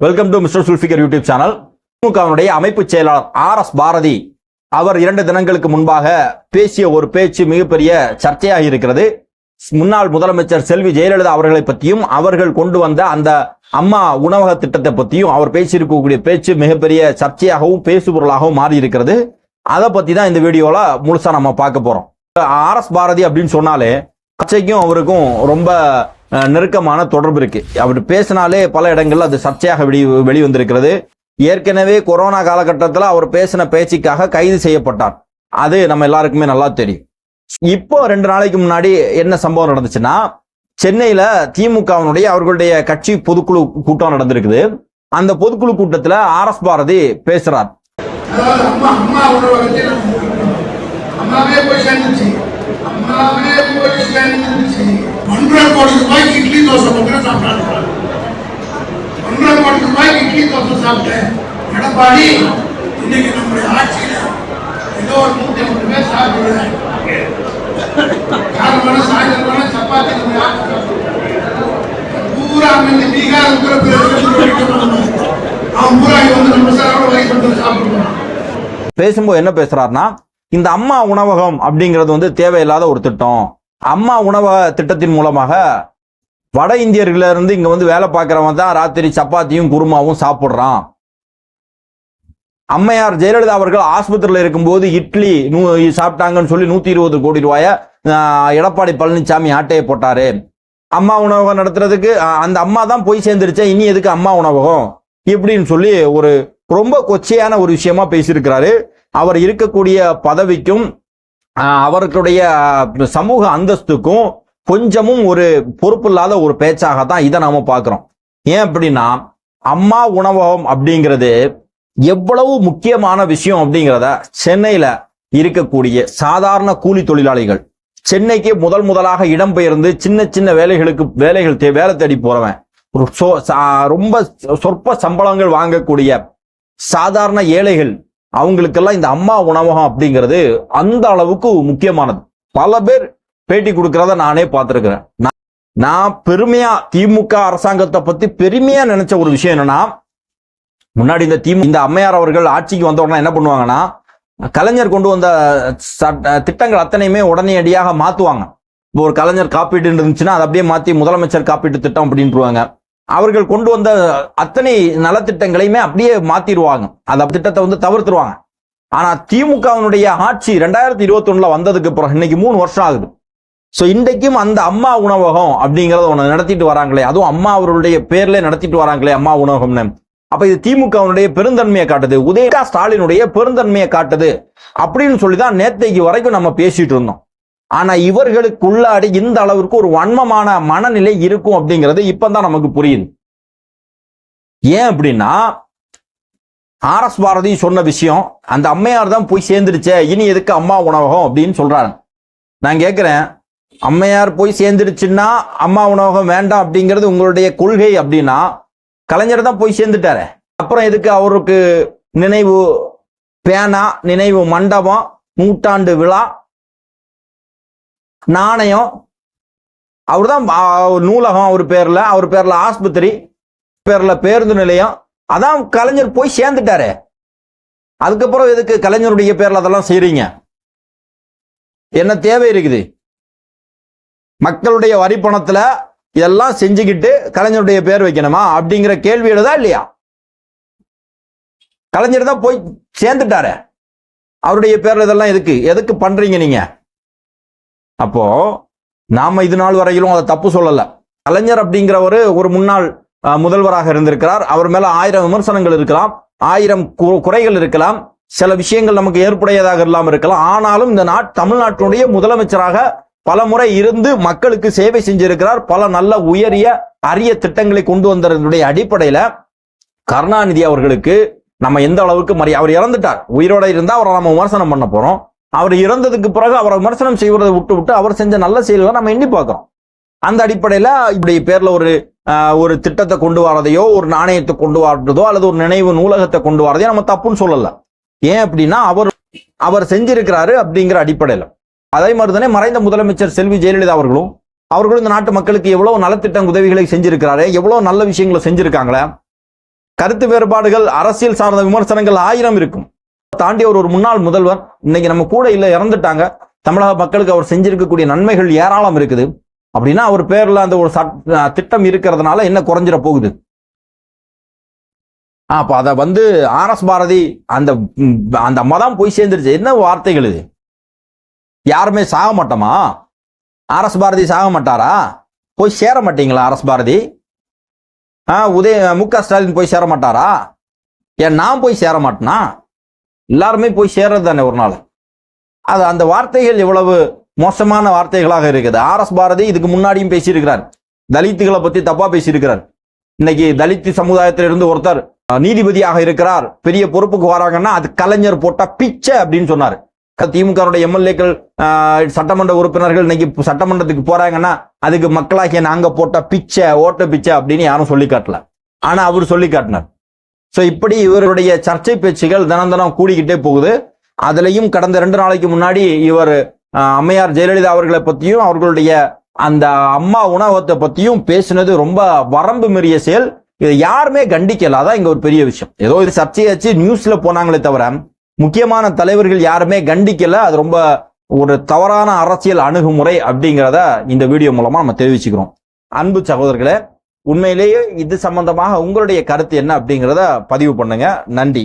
Welcome to mister Zulfikar YouTube channel திமுகவினுடைய அமைப்பு செயலாளர் ஆர் எஸ் பாரதி அவர் இரண்டு தினங்களுக்கு முன்பாக பேசிய ஒரு பேச்சு மிகப்பெரிய சர்ச்சையாக இருக்கிறது. முன்னாள் முதலமைச்சர் செல்வி ஜெயலலிதா அவர்களை பற்றியும் அவர்கள் கொண்டு வந்த அந்த அம்மா உணவக திட்டத்தை பற்றியும் அவர் பேசியிருக்கக்கூடிய பேச்சு மிகப்பெரிய சர்ச்சையாகவும் பேசுபொருளாகவும் மாறி இருக்கிறது அதை பற்றி தான் இந்த வீடியோவில் முழுசாக நம்ம பார்க்க போகிறோம் ஆர் எஸ் பாரதி அப்படின்னு சொன்னாலே கட்சிக்கும் அவருக்கும் ரொம்ப நெருக்கமான தொடர்பு இருக்கு. அவர் பேசினாலே பல இடங்களில் அது சர்ச்சையாக வெளி வெளிவந்திருக்கிறது. ஏற்கனவே கொரோனா காலகட்டத்தில் அவர் பேசின பேச்சுக்காக கைது செய்யப்பட்டார். அது நம்ம எல்லாருக்குமே நல்லா தெரியும். இப்போ ரெண்டு நாளைக்கு முன்னாடி என்ன சம்பவம் நடந்துச்சுன்னா சென்னையில திமுகவினுடைய அவர்களுடைய கட்சி பொதுக்குழு கூட்டம் நடந்திருக்குது. அந்த பொதுக்குழு கூட்டத்துல ஆர் எஸ் பாரதி பேசுறார். அதாவது ஒன்றரை கோடி ரூபாய்க்கு இட்லி தோசை மட்டும் சாப்பிட்டாங்க ஒன்றரை கோடி ரூபாய்க்கு இட்லி தோசை சாப்பிட்டேன். எடப்பாடி இன்னைக்கு நம்முடைய ஆட்சியில ஏதோ ஒரு நூத்தி ஐம்பது பேர் சாப்பிடுறேன் காலமான சாயந்தரமான சப்பாத்தி பூரா அங்க பீகார் அவன் பூரா வந்து நம்ம சார் வரி கொடுத்து சாப்பிடுவான். பேசும்போது என்ன பேசுறாருன்னா இந்த அம்மா உணவகம் அப்படிங்கிறது வந்து தேவையில்லாத ஒரு திட்டம். அம்மா உணவக திட்டத்தின் மூலமாக வட இந்தியர்கள இருந்து இங்க வந்து வேலை பார்க்கறவன் தான் ராத்திரி சப்பாத்தியும் குருமாவும் சாப்பிட்றான். அம்மையார் ஜெயலலிதா அவர்கள் ஆஸ்பத்திரியில் இருக்கும்போது இட்லி நூ சாப்பிட்டாங்கன்னு சொல்லி நூத்தி இருபது கோடி ரூபாய எடப்பாடி பழனிசாமி ஆட்டையை போட்டாரு. அம்மா உணவகம் நடத்துறதுக்கு அந்த அம்மா தான் போய் சேர்ந்துருச்சே இனி எதுக்கு அம்மா உணவகம்? இப்படின்னு சொல்லி ஒரு ரொம்ப கொச்சையான ஒரு விஷயமா பேசியிருக்கிறாரு. அவர் இருக்கக்கூடிய பதவிக்கும் அவர்களுடைய சமூக அந்தஸ்துக்கும் கொஞ்சமும் ஒரு பொறுப்பு இல்லாத ஒரு பேச்சாக தான் இதை நாம பார்க்குறோம். ஏன் அப்படின்னா அம்மா உணவகம் அப்படிங்கிறது எவ்வளவு முக்கியமான விஷயம் அப்படிங்கிறத சென்னையில இருக்கக்கூடிய சாதாரண கூலி தொழிலாளிகள் சென்னைக்கு முதல் முதலாக இடம்பெயர்ந்து சின்ன சின்ன வேலைகளுக்கு வேலைகள் தே- வேலை தேடி போறவன் சொ- சா- ரொம்ப சொற்ப சம்பளங்கள் வாங்கக்கூடிய சாதாரண ஏழைகள் அவங்களுக்கெல்லாம் இந்த அம்மா உணவகம் அப்படிங்கிறது அந்த அளவுக்கு முக்கியமானது. பல பேர் பேட்டி கொடுக்கறத நானே பார்த்துருக்கிறேன். நான்- நான் பெருமையா திமுக அரசாங்கத்தை பத்தி பெருமையா நினைச்ச ஒரு விஷயம் என்னன்னா முன்னாடி இந்த திமுக இந்த அம்மையார் அவர்கள் ஆட்சிக்கு வந்த உடனே என்ன பண்ணுவாங்கன்னா கலைஞர் கொண்டு வந்த சட்ட- திட்டங்கள் அத்தனையுமே உடனடியாக மாத்துவாங்க. இப்போ ஒரு கலைஞர் காப்பீடு இருந்துச்சுன்னா அதை அப்படியே மாத்தி முதலமைச்சர் காப்பீட்டு திட்டம் அப்படின்ட்டுருவாங்க அவர்கள் கொண்டு வந்த அத்தனை நலத்திட்டங்களையுமே அப்படியே மாத்திடுவாங்க. அந்த திட்டத்தை வந்து தவிர்த்துருவாங்க. ஆனா திமுகவினுடைய ஆட்சி ரெண்டாயிரத்தி இருபத்தி ஒண்ணுல வந்ததுக்கு அப்புறம் இன்னைக்கு மூணு வருஷம் ஆகுது. ஸோ இன்றைக்கும் அந்த அம்மா உணவகம் அப்படிங்கிறத ஒன்று நடத்திட்டு வராங்களே அதுவும் அம்மா அவர்களுடைய பேர்ல நடத்திட்டு வராங்களே அம்மா உணவகம்னு. அப்ப இது திமுகவினுடைய பெருந்தன்மையை காட்டுது. உதயகா ஸ்டாலினுடைய பெருந்தன்மையை காட்டுது. அப்படின்னு சொல்லி தான் நேத்தைக்கு வரைக்கும் நம்ம பேசிட்டு இருந்தோம். ஆனா இவர்களுக்குள்ளாடி இந்த அளவிற்கு ஒரு வன்மமான மனநிலை இருக்கும் அப்படிங்கிறது இப்பதான் நமக்கு புரியுது. ஏன் அப்படின்னா ஆர் எஸ் பாரதி சொன்ன விஷயம் அந்த அம்மையார் தான் போய் சேர்ந்துருச்சே இனி எதுக்கு அம்மா உணவகம் அப்படின்னு சொல்றாங்க. நான் கேட்கிறேன் அம்மையார் போய் சேர்ந்துருச்சுன்னா அம்மா உணவகம் வேண்டாம் அப்படிங்கிறது உங்களுடைய கொள்கை அப்படின்னா கலைஞர் தான் போய் சேர்ந்துட்டாரு. அப்புறம் எதுக்கு அவருக்கு நினைவு பேனா நினைவு மண்டபம் நூற்றாண்டு விழா நாணயம் அவர் தான் நூலகம் அவர் பேர்ல அவர் பேர்ல ஆஸ்பத்திரி பேர்ல பேருந்து நிலையம் அதான் கலைஞர் போய் சேர்ந்துட்டாரு. அதுக்கப்புறம் எதுக்கு கலைஞருடைய பேர்ல அதெல்லாம் செய்றீங்க? என்ன தேவை இருக்குது? மக்களுடைய வரி பணத்துல இதெல்லாம் செஞ்சுக்கிட்டு கலைஞருடைய பேர் வைக்கணுமா? அப்படிங்கிற கேள்வி எழுதா இல்லையா? கலைஞர் தான் போய் சேர்ந்துட்டாரு. அவருடைய பேர்ல இதெல்லாம் எதுக்கு எதுக்கு பண்றீங்க நீங்க? அப்போ நாம இது நாள் வரையிலும் அதை தப்பு சொல்லல. கலைஞர் அப்படிங்கிறவரு ஒரு முன்னாள் முதல்வராக இருந்திருக்கிறார். அவர் மேல ஆயிரம் விமர்சனங்கள் இருக்கலாம் ஆயிரம் கு- குறைகள் இருக்கலாம் சில விஷயங்கள் நமக்கு ஏற்புடையதாக இல்லாமல் இருக்கலாம். ஆனாலும் இந்த நாட் தமிழ்நாட்டினுடைய முதலமைச்சராக பல முறை இருந்து மக்களுக்கு சேவை செஞ்சிருக்கிறார். பல நல்ல உயரிய அரிய திட்டங்களை கொண்டு வந்ததனுடைய அடிப்படையில கருணாநிதி அவர்களுக்கு நம்ம எந்த அளவுக்கு மரியாதை அவர் இறந்துட்டார். உயிரோட இருந்தா அவரை நம்ம விமர்சனம் பண்ண போறோம். அவர் இறந்ததுக்கு பிறகு அவரை விமர்சனம் செய்வதை விட்டு விட்டு அவர் செஞ்ச நல்ல செயல்களை நம்ம எண்ணி பார்க்கிறோம். அந்த அடிப்படையில் இப்படி பேரில் ஒரு ஒரு திட்டத்தை கொண்டு வரதையோ ஒரு நாணயத்தை கொண்டு வரதோ அல்லது ஒரு நினைவு நூலகத்தை கொண்டு வரதையோ நம்ம தப்புன்னு சொல்லலை. ஏன் அப்படின்னா அவர் அவர் செஞ்சிருக்கிறாரு அப்படிங்கிற அடிப்படையில். அதே மாதிரி தானே மறைந்த முதலமைச்சர் செல்வி ஜெயலலிதா அவர்களும் அவர்களும் இந்த நாட்டு மக்களுக்கு எவ்வளவு நலத்திட்ட உதவிகளை செஞ்சிருக்கிறாரு எவ்வளவு நல்ல விஷயங்களை செஞ்சிருக்காங்களே. கருத்து வேறுபாடுகள் அரசியல் சார்ந்த விமர்சனங்கள் ஆயிரம் இருக்கும். தாண்டி அவர் ஒரு முன்னாள் முதல்வர். இன்னைக்கு நம்ம கூட இல்லை இறந்துட்டாங்க. தமிழக மக்களுக்கு அவர் செஞ்சிருக்கக்கூடிய நன்மைகள் ஏராளம் இருக்குது. அப்படின்னா அவர் பேர்ல அந்த ஒரு திட்டம் இருக்கிறதுனால என்ன குறைஞ்சிட போகுது. அப்ப அத வந்து ஆர் எஸ் பாரதி அந்த அந்த அம்மா தான் போய் சேர்ந்துருச்சு. என்ன வார்த்தைகள் இது? யாருமே சாக மாட்டோமா? ஆர் எஸ் பாரதி சாக மாட்டாரா? போய் சேர மாட்டீங்களா ஆர் எஸ் பாரதி? ஆ உதய மு க ஸ்டாலின் போய் சேர மாட்டாரா? ஏன் நான் போய் சேர மாட்டேனா? எல்லாருமே போய் சேர்றது தானே ஒரு நாள். அது அந்த வார்த்தைகள் எவ்வளவு மோசமான வார்த்தைகளாக இருக்குது. ஆர் எஸ் பாரதி இதுக்கு முன்னாடியும் பேசியிருக்கிறார். தலித்துகளை பத்தி தப்பா பேசியிருக்கிறார். இன்னைக்கு தலித்து சமுதாயத்திலிருந்து ஒருத்தர் நீதிபதியாக இருக்கிறார். பெரிய பொறுப்புக்கு வராங்கன்னா அது கலைஞர் போட்ட பிச்சை அப்படின்னு சொன்னார். திமுக எம்எல்ஏக்கள் சட்டமன்ற உறுப்பினர்கள் இன்னைக்கு சட்டமன்றத்துக்கு போறாங்கன்னா அதுக்கு மக்களாகிய நாங்க போட்ட பிச்சை ஓட்ட பிச்சை அப்படின்னு யாரும் சொல்லி காட்டல. ஆனா அவர் சொல்லி காட்டினார். சோ இப்படி இவருடைய சர்ச்சை பேச்சுகள் தினம் தினம் கூடிக்கிட்டே போகுது. அதுலயும் கடந்த ரெண்டு நாளைக்கு முன்னாடி இவர் அம்மையார் ஜெயலலிதா அவர்களை பத்தியும் அவர்களுடைய அந்த அம்மா உணவகத்தை பத்தியும் பேசினது ரொம்ப வரம்பு மீறிய செயல். இதை யாருமே கண்டிக்கல. அதான் இங்க ஒரு பெரிய விஷயம். ஏதோ இது சர்ச்சையாச்சு நியூஸ்ல போனாங்களே தவிர முக்கியமான தலைவர்கள் யாருமே கண்டிக்கல. அது ரொம்ப ஒரு தவறான அரசியல் அணுகுமுறை அப்படிங்கிறத இந்த வீடியோ மூலமா நம்ம தெரிவிச்சுக்கிறோம். அன்பு சகோதரர்களே உண்மையிலேயே இது சம்பந்தமாக உங்களுடைய கருத்து என்ன அப்படிங்கிறத பதிவு பண்ணுங்க. நன்றி.